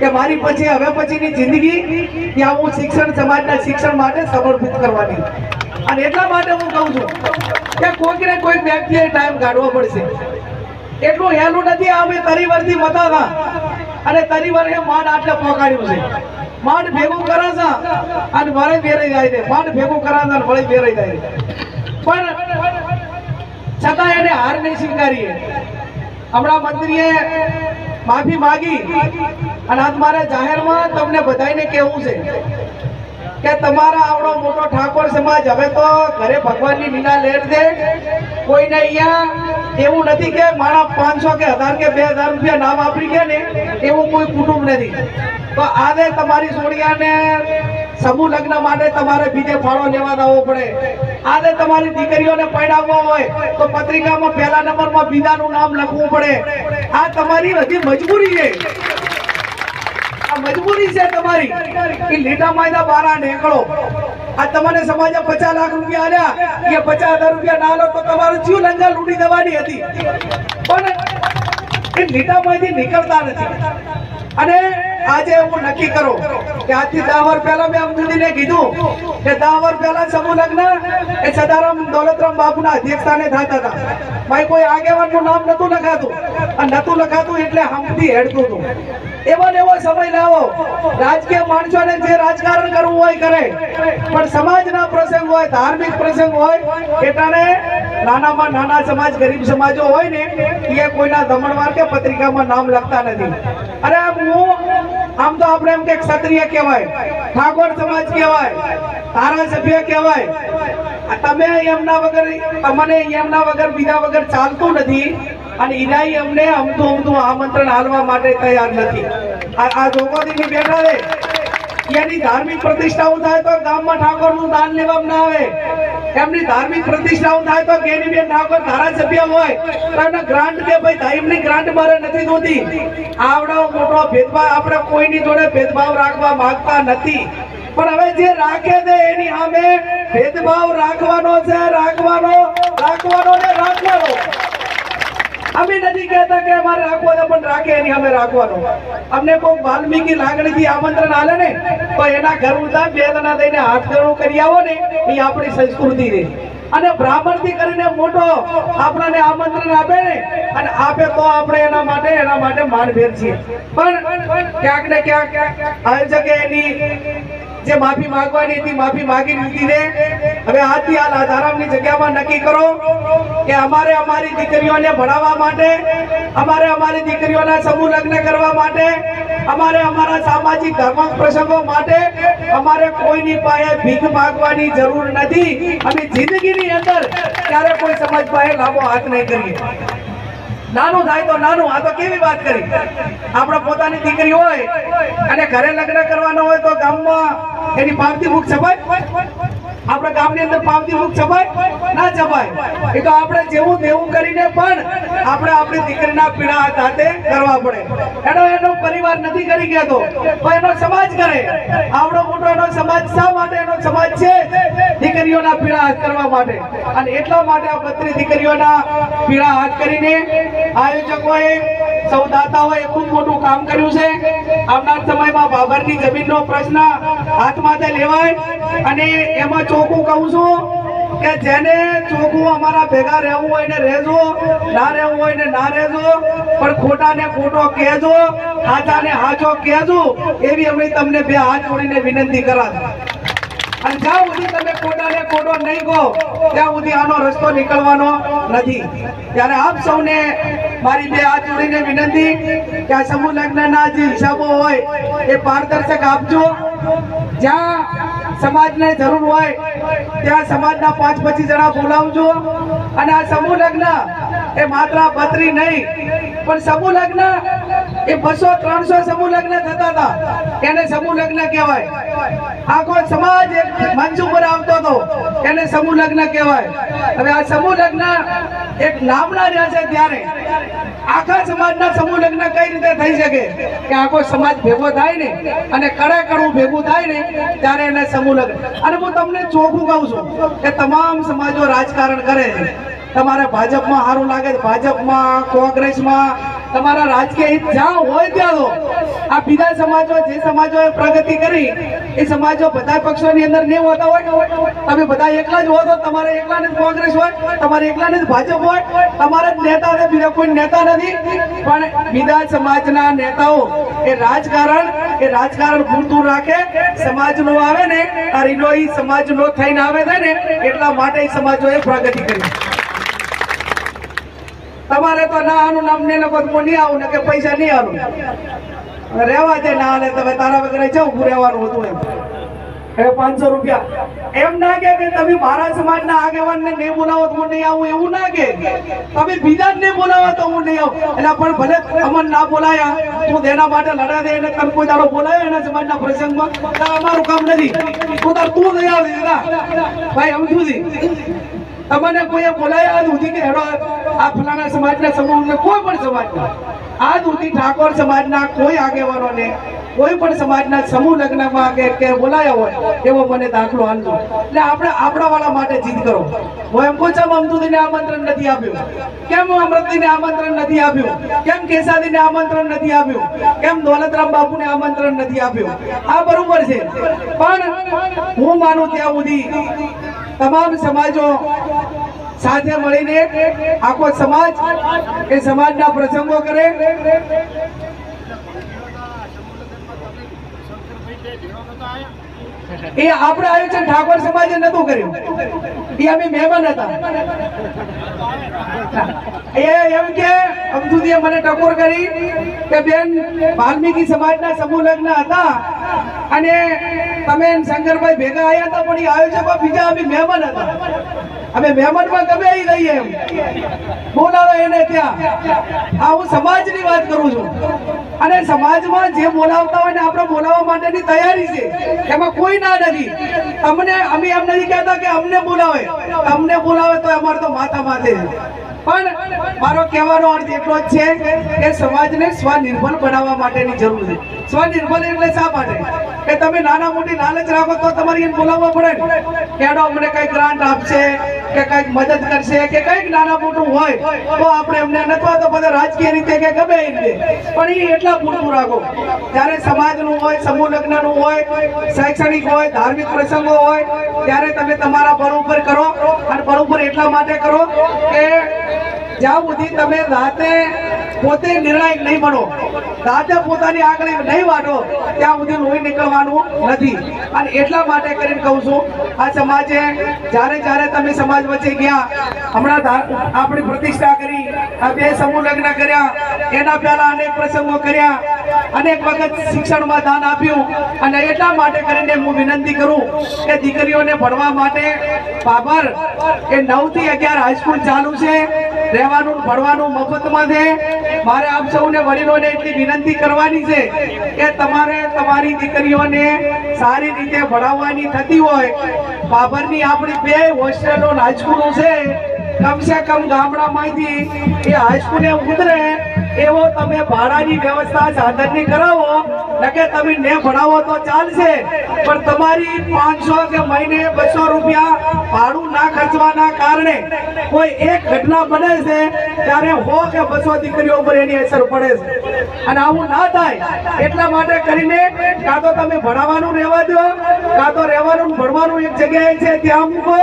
કે મારી પછી હવે પછીની જિંદગી ત્યાં હું શિક્ષણ સમાજના શિક્ષણ માટે સમર્પિત કરવાની. અને એટલા માટે હું કહું છું કે કોઈક ને કોઈક વ્યક્તિએ ટાઈમ કાઢવો પડશે. એટલું હેલું નથી અમે તરીવરથી મતા અને તરીવર એ માંડ આટલે પહોંચાડ્યું છે. માંડ ભેગું કરે છે અને મારે બેરાઈ જાય છે. માંડ ભેગું કરે છે અને વળી બેરાઈ જાય પણ છતાં એને હાર નહીં સ્વીકારીએ. હમણાં મંત્રીએ માફી માગી. અને આજ મારે જાહેરમાં તમને બધાને કહેવું છે કે તમારા આવડો મોટો ઠાકોર સમાજ, હવે તો ઘરે ભગવાનની લીલા લેર દે કોઈને અહીંયા એવું નથી કે મારા પાંચસો કે હજાર કે બે હજાર રૂપિયા નામ આપી ગયા ને, એવું કોઈ કુટુંબ નથી. તો આજે તમારી સોડિયાને સમૂહ લગ્ન માટે તમારે બીજે ફાળો લેવા જવો પડે. આજે તમારી દીકરીઓને પડાવવા હોય, તો પત્રિકામાં પહેલા નંબરમાં બીજાનું નામ લખવું પડે. આ તમારી હજી મજબૂરી છે. આ મજબૂરી છે તમારી. કે લીટા માયના બારા નીકળો. આ તમને સમાજે પચાસ લાખ રૂપિયા આલ્યા. કે પચાસ હજાર રૂપિયા ના લો તો તમારું જીવ લંગા લૂંટી દેવાની હતી? પણ એ લીટા માંથી નીકળતા નથી. અને આજે હું નક્કી કરો કે આજથી દસ વર્ષ પહેલા મેં અમદુદીને કીધું કે દસ વર્ષ પહેલા સમૂહ લગ્ન એ સદારામ દોલતરામ બાપુના અધ્યક્ષતાને થતા હતા. ભાઈ કોઈ આગેવાનનું નામ નતું લખાતું. નતું લખાતું એટલે હમથી હેડતું હતું. એવો ને એવો સમય લાવો. રાજકીય માણસોને જે રાજકારણ કરવું હોય કરે. પણ સમાજના પ્રસંગ હોય, ધાર્મિક પ્રસંગ હોય એટાને નાનામાં નાના સમાજ, ગરીબ સમાજો હોય ને, એ કોઈના દમણવાર કે પત્રિકામાં નામ લખતા નથી. અરે હું, આમ તો આપણે એમ કે ક્ષત્રિય કહેવાય, ઠાકોર સમાજ કહેવાય, ધારાસભ્ય કહેવાય. તમે એમના વગર તમને એમના વગર, બીજા વગર ચાલતું નથી. અને ઈરાઈ અમને અમતું અમતું આમંત્રણ હાલવા માટે તૈયાર નથી. આ જોગોદીની બેઠા રે એની ધાર્મિક પ્રતિષ્ઠાઓ થાય તો ગામમાં ઠાકોરનું દાન લેવામાં ના આવે. એમની ધાર્મિક પ્રતિષ્ઠાઓ થાય તો ગેનીબેન ઠાકોર ધારાસભ્ય હોય. તો એમને ગ્રાન્ટ કે ભાઈ ધાર્મિક ગ્રાન્ટ મારે નથી જોતી. આવડો મોટો ભેદભાવ આપણે કોઈની જોડે ભેદભાવ રાખવા માંગતા નથી. પણ હવે જે રાખે છે એની સામે ભેદભાવ રાખવાનો છે, રાખવાનો રાખવાનો ને અમે નથી કહેતા કે અમારે રાખવો છે પણ રાખે એની અમે રાખવાનો. અમને કોઈ વાલ્મીકી લાગણીથી આમંત્રણ આલે ને, તો એના ઘર ઉતા બે જણા થઈને હાથ ગણું કરી આવો ને, એ આપણી સંસ્કૃતિ રે અને બ્રાહ્મણથી કરીને મોટો આપણને આમંત્રણ આપે ને, અને આપે તો આપણે એના માટે એના માટે માનભેર છીએ. પણ ક્યાંક ને ક્યાંક આયોજકે એની જે માફી માંગવાની હતી, માફી માંગી લીધી ને હવે આથી આ લાધારામની જગ્યામાં નક્કી કરો કે અમારે અમારી દીકરીઓને ભણાવવા માટે, અમારે અમારી દીકરીઓના સમૂહ લગ્ન કરવા માટે, અમારે અમારા સામાજિક ધાર્મિક પ્રસંગો માટે અમારે કોઈની પાસે ભીખ માંગવાની જરૂર નથી. અમે જિંદગીની અંદર ક્યારે કોઈ સમાજ પાસે લાંબો હાથ નહીં કરીએ. નાનું થાય તો નાનું, આ તો કેવી વાત કરી? આપણે પોતાની દીકરી હોય અને ઘરે લગ્ન કરવાનો હોય તો ગામમાં એની પાવતી ભૂખ છપાય? આપણે ગામની અંદર પાવતી મુખ છપાય ના છપાય એ તો આપણે જેવું તેવું કરીને પણ આપણે આપણી દીકરીના પીડા સાથે કરવા પડે. એનો એનો પરિવાર નથી કરી ગયો તો એનો સમાજ કરે. આવડો મોટો એનો સમાજ શા માટે? એનો સમાજ છે દીકરીઓના પીડા હાથ કરવા માટે. અને એટલા માટે આ બત્રી દીકરીઓના પીડા હાથ કરીને આયોજકોએ સૌ દાતાઓએ ખૂબ મોટું કામ કર્યું છે. આવનાર સમયમાં બાબરની જમીનનો પ્રશ્ન હાથમાંથી લેવાય અને એમાં ચોખ્ખું કહું છું કે જેને ચોખ્ખું અમારા ભેગા રહેવું હોય ને રહેજો, ના રહેવું હોય ને ના રહેજો, પણ ખોટા ને ખોટો કહેજો સાચા ને હાચો કહેજો, એવી અમે તમને બે હાથ જોડીને વિનંતી કરાશું અને જ્યાં સુધી તમે ખોટા ખોટો નહીં કહો, ત્યાં સુધી આનો રસ્તો નીકળવાનો નથી. ત્યારે આપ સૌને મારી બે હાથ જોડીને વિનંતી કે સમૂહ લગ્નના જે હિસાબો હોય, એ પારદર્શક આપજો. જ્યાં સમાજને જરૂર હોય, ત્યાં સમાજના પાંચ પચીસ જણા બોલાવજો. અને આ સમૂહ લગ્ન એ માત્ર પત્રી નહીં, પણ સમૂહ લગ્ન એ બસો ત્રણસો સમૂહ લગ્ન થતા હતા. એને સમૂહ લગ્ન કહેવાય? આખો સમાજ મંચ ઉપર આવતો હતો. એને સમૂહ લગ્ન કહેવાય? હવે આ સમૂહ લગ્ન એક નામના રહ્યા છે ત્યારે. આખા સમાજના સમૂહ લગ્ન કઈ રીતે થઈ શકે? કે આખો સમાજ ભેગો થાય ને, અને કડે કડું ભેગું થાય ને, ત્યારે એને સમૂહ લગ્ન. અને હું તમને ચોખ્ખું કહું છું કે તમામ સમાજો રાજકારણ કરે. છે તમારે ભાજપમાં સારું લાગે ભાજપમાં, કોંગ્રેસમાં તમારા રાજકીય હિત જ્યાં હોય ત્યાં લો. આ બીજા સમાજો, જે સમાજોએ પ્રગતિ કરી, એ સમાજો બધા પક્ષોની અંદર નહીં હોતા હોય. તમે બધા એકલા જ હો તો તમારે એકલાને જ કોંગ્રેસ હોય, તમારે એકલાને જ ભાજપ હોય. તમારા જ નેતા છે, બીજા કોઈ નેતા નથી. પણ બીજા સમાજના નેતાઓ, એ રાજકારણ એ રાજકારણ પૂરતું રાખે, સમાજનો આવે ને આ રીનો સમાજ સમાજનો થઈને આવે છે ને, એટલા માટે સમાજોએ પ્રગતિ કરી. તમારે તો ના આનું નામ ને લોકો હું નહીં આવું ને કે પૈસા નહીં આવું રહેવા દે ના હાલે તમે તારા વગેરે જવું રહેવાનું હતું એમ. પાંચસો રૂપિયા. એમ ના કે તમે મારા સમાજના આગેવાનને નહીં બોલાવો તો હું નહીં આવું એવું ના કે. તમે બીજા ને બોલાવો તો હું નહીં આવું. એટલે પણ ભલે અમન ના બોલાયા, તું તેના માટે લડા દે એને તને કોઈ બોલાયો એના સમાજના પ્રસંગમાં. અમારું કામ નથી. તું તાર તું નહીં આવે ભાઈ સુધી તમને કોઈએ બોલાયા આજ સુધી કે હેડો, આ ફલાણા સમાજના સમૂહને કોઈ પણ સમાજના, આજ સુધી ઠાકોર સમાજના કોઈ આગેવાનોને, કોઈ પણ સમાજના સમૂહ લગ્નમાં કે કે બોલાયા હોય, એવો મને દાખલો હાલજો એટલે આપણે આપણા વાળા માટે જીત કરો. હું એમ છું અમદુદીને આમંત્રણ નથી આપ્યું. કેમ અમૃતિને આમંત્રણ નથી આપ્યું? કેમ કેસાદીને આમંત્રણ નથી આપ્યું? કેમ દોલતરામ બાપુને આમંત્રણ નથી આપ્યું? આ બરોબર છે. પણ હું માનું ત્યાં સુધી તમામ સમાજો સાથે મળીને આખો સમાજ એ સમાજના પ્રસંગો કરે. એ આપણે આયોજન ઠાકોર સમાજે નતું કર્યું. એ અમે મહેમાન હતા. એ એમ કે અમથુદીએ મને ટકોર કરી કે બેન, વાલ્મીકી સમાજના સમૂહ હતા અને તમે શંકરભાઈ ભેગા આવ્યા હતા, પણ એ આયોજકો બીજા અમે મહેમાન હતા. અમે મહેમાનમાં ગમે ઈ રહીએ એમ. બોલાવે એને ત્યાં. આ હું સમાજની વાત કરું છું. અને સમાજમાં જે બોલાવતા હોય ને આપણે બોલાવવા માટેની તૈયારી છે, એમાં કોઈ ના નથી તમને, અમે એમ નથી કહેતા કે અમને બોલાવે. અમને બોલાવે તો અમારે તો માથા માથે. પણ મારો કહેવાનો અર્થ એટલો જ છે કે સમાજને સ્વનિર્ભર બનાવવા માટેની જરૂર છે. સ્વનિર્ભર એટલે શા માટે? કે તમે નાના મોટી લાલચ રાખો તો તમારે એને બોલાવવા પડે ને. હેડો અમને કઈ ગ્રાન્ટ આપશે? કે કંઈક મદદ કરશે, કે કંઈક નાના મોટું હોય, તો આપણે એમને નથી તો બધા રાજકીય રીતે કે ગમે એ રીતે પણ એ એટલા પૂરતું રાખો જ્યારે સમાજનું હોય, સમૂહ લગ્નનું હોય, શૈક્ષણિક હોય, ધાર્મિક પ્રસંગો હોય, ત્યારે તમે તમારા બરોબર કરો અને બરોબર એટલા માટે કરો કે જ્યાં સુધી તમે રાતે પોતે નિર્ણાયક નહીં બનો, રાતે પોતાની આગળ નહીં વાટો, ત્યાં સુધી લોહી નીકળવાનું નથી. અને એટલા માટે કરીને કહું છું, આ સમાજે જ્યારે જ્યારે તમે સમાજ વચ્ચે ગયા, હમણાં આપણી પ્રતિષ્ઠા કરી, આ બે સમૂહ લગ્ન કર્યા એના પહેલા અનેક પ્રસંગો કર્યા. અનેક વખત શિક્ષણમાં દાન આપ્યું. અને એટલા માટે કરીને હું વિનંતી કરું કે દીકરીઓને ભણવા માટે બાબર, એ નવથી અગિયાર હાઈસ્કૂલ ચાલુ છે. રહેવાનું, ભણવાનું મફતમાં છે. મારે આપ સૌને વડીલોને એટલી વિનંતી કરવાની છે કે તમારે તમારી દીકરીઓને સારી રીતે ભણાવવાની થતી હોય. બાબરની આપણી બે હોસ્ટેલો હાઈસ્કૂલો છે. કમસે કમ ગામડામાંથી એ હાઈસ્કૂલે ઉતરે, એવો તમે ભાડાની વ્યવસ્થા સાધનની કરાવો. નકે તમે ને ભણાવો તો ચાલશે. પણ તમારી પાંચસો કે મહિને બસો રૂપિયા ભાડું ના ખર્ચવાના કારણે કોઈ એક ઘટના બને છે, ત્યારે હો કે બસો દીકરીઓ ઉપર એની અસર પડે છે. અને આવું ના થાય, એટલા માટે કરીને કાં તો તમે ભણાવવાનું રહેવા દો, કાં તો રહેવાનું ભણવાનું એક જગ્યાએ છે ત્યાં મૂકો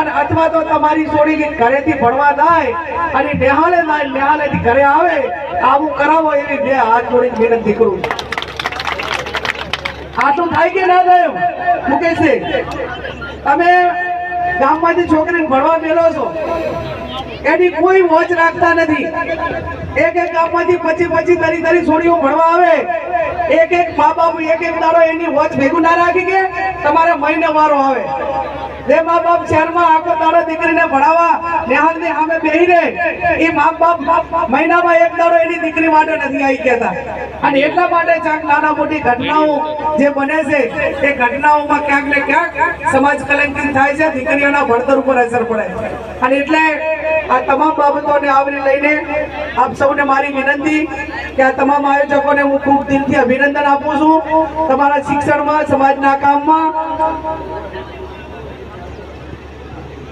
અને અથવા તો તમારી છોડી ઘરેથી ભણવા જાય અને નેહાલે જાય નિહાળેથી ઘરે આવે, આવું કરાવો એવી બે હાથ જોડી વિનંતી કરું. આટલું થાય કે ના થાય મુકેશ તમે ગામમાંથી છોકરીને ભણવા મેલો છો, એની કોઈ વોચ રાખતા નથી. એક એક ગામમાંથી પછી પછી તરી તરી છોડીઓ ભણવા આવે. એક એક મા બાપ એક એક દાડો એની વોચ ભેગું ના રાખી કે તમારે મહિને વારો આવે. જે મા બાપ, શહેરમાં આખો દાડો દીકરીને ભણાવવા નિહાળની સામે બેહી રહે એ મા બાપ મહિનામાં એક દાડો એની દીકરી માટે નથી આવી કહેતા. અને એટલા માટે ક્યાંક નાના મોટી ઘટનાઓ જે બને છે, એ ઘટનાઓમાં ક્યાંક ને ક્યાંક સમાજ કલંકિત થાય છે, દીકરીઓના ભણતર ઉપર અસર પડે છે. અને એટલે આ તમામ બાબતોને આવરી લઈને આપ સૌને મારી વિનંતી કે આ તમામ આયોજકોને હું ખૂબ દિલથી અભિનંદન આપું છું. તમારા શિક્ષણમાં, સમાજના કામમાં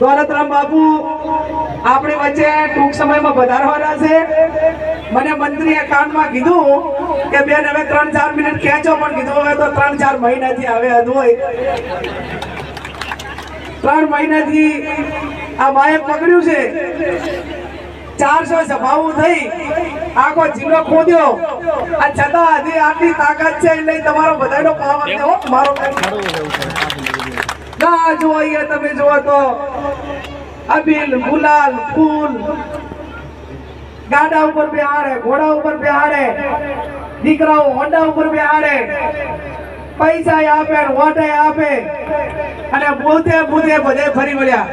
દોલતરામ બાપુ આપણી વચ્ચે ટૂંક સમયમાં વધારવાના છે. મને મંત્રી એકાઉન્ટમાં કીધું કે બેન હવે ત્રણ ચાર મિનિટ ખેંચો પણ કીધું હવે તો ત્રણ ચાર મહિનાથી હવે હોય. ત્રણ મહિનાથી આ માએ પકડ્યું છે. ચારસો સભાઓ થઈ આખો જિલ્લો ખોદ્યો. આ છતાં હજી આટલી તાકાત છે એટલે તમારો બધાનો પાવર મારો ના જોઈએ તમે જુઓ તો. અબીલ ગુલાલ, ફૂલ. ગાડા ઉપર બેહાડે, ઘોડા ઉપર બેહાડે. દીકરાઓ હોન્ડા ઉપર બેહાડે. પૈસા આપે વોટે આપે. અને પોતે પોતે બધે ફરી વળ્યા.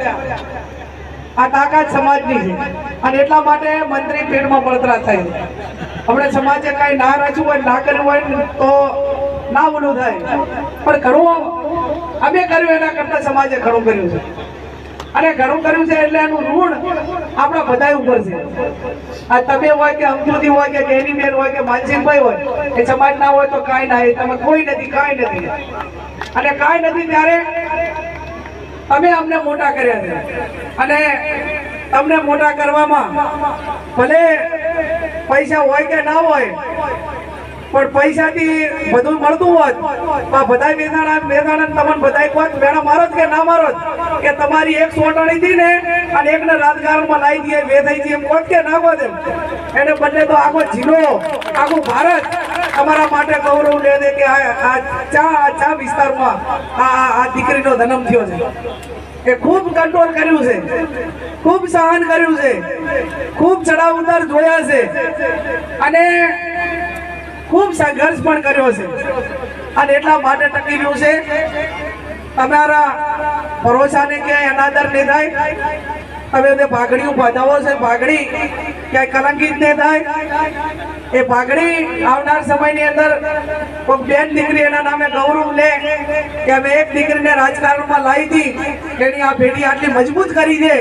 આ તાકાત સમાજની છે. અને એટલા માટે મંત્રી પેટમાં બળતરા થાય. આપણે સમાજે કઈ ના રાખ્યું હોય ના કર્યું હોય તો ના ઓલું થાય. પણ ઘણું અમે કર્યું એના કરતા સમાજે ઘણું કર્યું છે. અને ઘણું કર્યું છે એટલે એનું ઋણ આપણા બધા ઉપર છે. આ તમે હોય કે અમજોદી હોય કે ગેની બેન હોય કે માનસિંહભાઈ હોય, એ સમાજ ના હોય તો કાંઈ ના તમે કોઈ નથી, કાંઈ નથી. અને કાંઈ નથી ત્યારે તમે અમને મોટા કર્યા છે. અને તમને મોટા કરવામાં ભલે પૈસા હોય કે ના હોય પણ પૈસાથી બધું મળતું હોત, તો બધા મહેસાણા મહેસાણા તમને બધા કોત મેળા મારો કે ના મારો કે તમારી એક સોટાણી હતી ને, અને એકને રાજકારણમાં લાવી દઈએ બે થઈ એમ કોત કે ના કોત એમ? એને બદલે તો આખો જિલ્લો, આખું ભારત તમારા માટે ગૌરવ લે દે કે આ ચા ચા વિસ્તારમાં આ- આ દીકરીનો જન્મ થયો છે. એ ખૂબ કંટ્રોલ કર્યું છે. ખૂબ સહન કર્યું છે. ખૂબ ચડાવ ઉતાર જોયા છે. અને ખૂબ સંઘર્ષ પણ કર્યો છે. અને એટલા માટે ટકી રહ્યું છે. તમારા ભરોસાને ક્યાંય અનાદર નહીં થાય. તમે તે પાઘડીઓ બાંધાવો છે ભાગડી ક્યાંય કલંકિત ને થાય. એ ભાગડી આવનાર સમયની અંદર કોઈ બેન દીકરી એના નામે ગૌરવ લે કે અમે એક દીકરીને રાજકારણમાં લાવી હતી. એની આ પેઢી આટલી મજબૂત કરી દે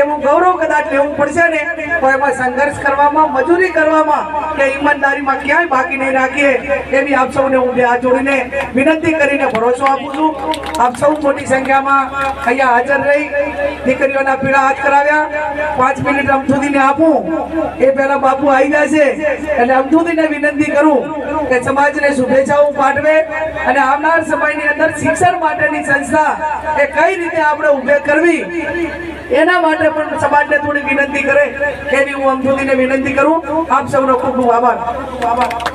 એવું ગૌરવ કદાચ લેવું પડશે ને, તો એમાં સંઘર્ષ કરવામાં, મજૂરી કરવામાં કે ઈમાનદારીમાં ક્યાંય બાકી નહીં રાખીએ, એવી આપ સૌને હું બે હાથ જોડીને વિનંતી કરીને ભરોસો આપું છું. આપ સૌ મોટી સંખ્યામાં અહીંયા હાજર રહી. દીકરીઓના પીળા હાથ કરાવ્યા. પાંચ મિનિટ અમથુદીને આપું. એ પહેલા બાપુ આવી જશે એટલે અમથુદીને વિનંતી કરું કે સમાજને શુભેચ્છાઓ પાઠવે અને આવનાર સમયની અંદર શિક્ષણ માટેની સંસ્થા એ કઈ રીતે આપણે ઉભે કરવી, એના માટે પણ સમાજને થોડી વિનંતી કરે. એવી હું અમથુદીને વિનંતી કરું. આપ સૌનો ખૂબ ખૂબ આભાર આભાર.